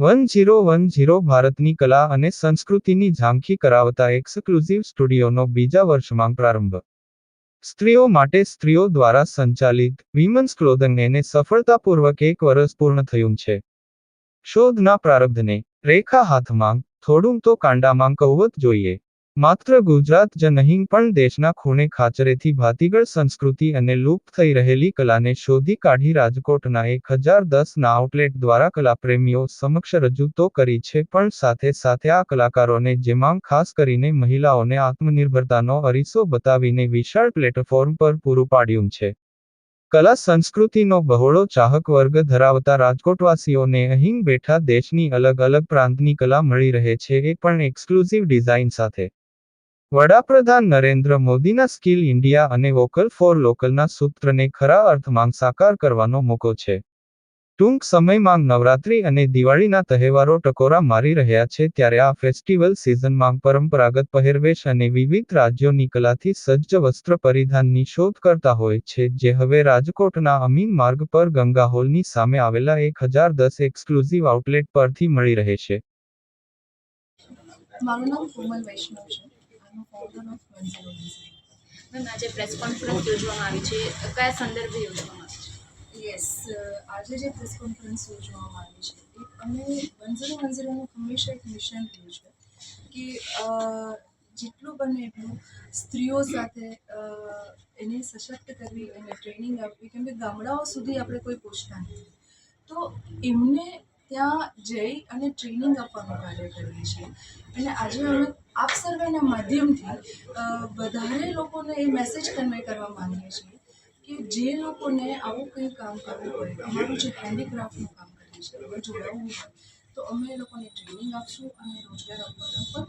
One zero one zero ભારતની કલા અને સંસ્કૃતિની ઝાંખી કરાવતા એક્સક્લુઝિવ સ્ટુડિયોનો બીજા વર્ષમાં પ્રારંભ. સ્ત્રીઓ માટે સ્ત્રીઓ દ્વારા સંચાલિત વિમન્સ ક્લોથિંગ એને સફળતાપૂર્વક એક વર્ષ પૂર્ણ થયું છે. શોધના પ્રારબ્ધને રેખા હાથમાં, થોડું તો કાંડામાં કહેવત જોઈએ. માત્ર ગુજરાત જ નહીં, પણ દેશના ખૂણે ખાચરેથી ભાતીગળ સંસ્કૃતિ અને લુપ્ત થઈ રહેલી કલાને શોધી કાઢી રાજકોટના એક હજાર દસના આઉટલેટ દ્વારા કલાપ્રેમીઓ સમક્ષ રજૂ તો કરી છે, પણ સાથે સાથે આ કલાકારોને જેમાં ખાસ કરીને મહિલાઓને આત્મનિર્ભરતાનો અરીસો બતાવીને વિશાળ પ્લેટફોર્મ પર પૂરું પાડ્યું છે. કલા સંસ્કૃતિનો બહોળો ચાહક વર્ગ ધરાવતા રાજકોટવાસીઓને અહીં બેઠા દેશની અલગ અલગ પ્રાંતની કલા મળી રહે છે, એ પણ એક્સક્લુઝિવ ડિઝાઇન સાથે. વડાપ્રધાન નરેન્દ્ર મોદીના સ્કિલ ઇન્ડિયા અને વોકલ ફોર લોકલના સૂત્રને ખરા અર્થમાં સાકાર કરવાનો મોકો છે. ટૂંક સમયમાં નવરાત્રી અને દિવાળીના તહેવારો ટકોરા મારી રહ્યા છે ત્યારે આ ફેસ્ટિવલ સિઝનમાં પરંપરાગત પહેરવેશ અને વિવિધ રાજ્યોની કલાથી સજ્જ વસ્ત્ર પરિધાનની શોધ કરતા હોય છે જે હવે રાજકોટના અમીન માર્ગ પર ગંગા હોલની સામે આવેલા એક હજાર દસ એક્સક્લુઝિવ આઉટલેટ પરથી મળી રહેશે મારું નામ કોમલ વૈષ્ણવ છે. I founder of one mem, આજે પ્રેસ કોન્ફરન્સ યોજવામાં આવી છે. કયા સંદર્ભે યોજવામાં આવી છે? યસ, આજે જે પ્રેસ કોન્ફરન્સ યોજવામાં આવી છે, એ અમે વન ઝીરો વન ઝીરોનું હંમેશા એક મિશન રહ્યું છે કે જેટલું બને એટલું સ્ત્રીઓ સાથે એને સશક્ત કરવી એને ટ્રેનિંગ આપવી. કેમ કે ગામડાઓ સુધી આપણે કોઈ પહોંચતા નથી. તો એમને ત્યાં જઈ અને ટ્રેનિંગ આપવાનું કાર્ય કરીએ છીએ. અને આજે અમે આપ સર્વેના માધ્યમથી વધારે લોકોને એ મેસેજ કન્વે કરવા માંગીએ છીએ કે જે લોકોને આવું કંઈ કામ કરવું હોય, અમારું જે હેન્ડીક્રાફ્ટનું કામ કરીએ છીએ એમાં જોડાવવું હોય, તો અમે એ લોકોને ટ્રેનિંગ આપશું અને રોજગાર આપવાનો પણ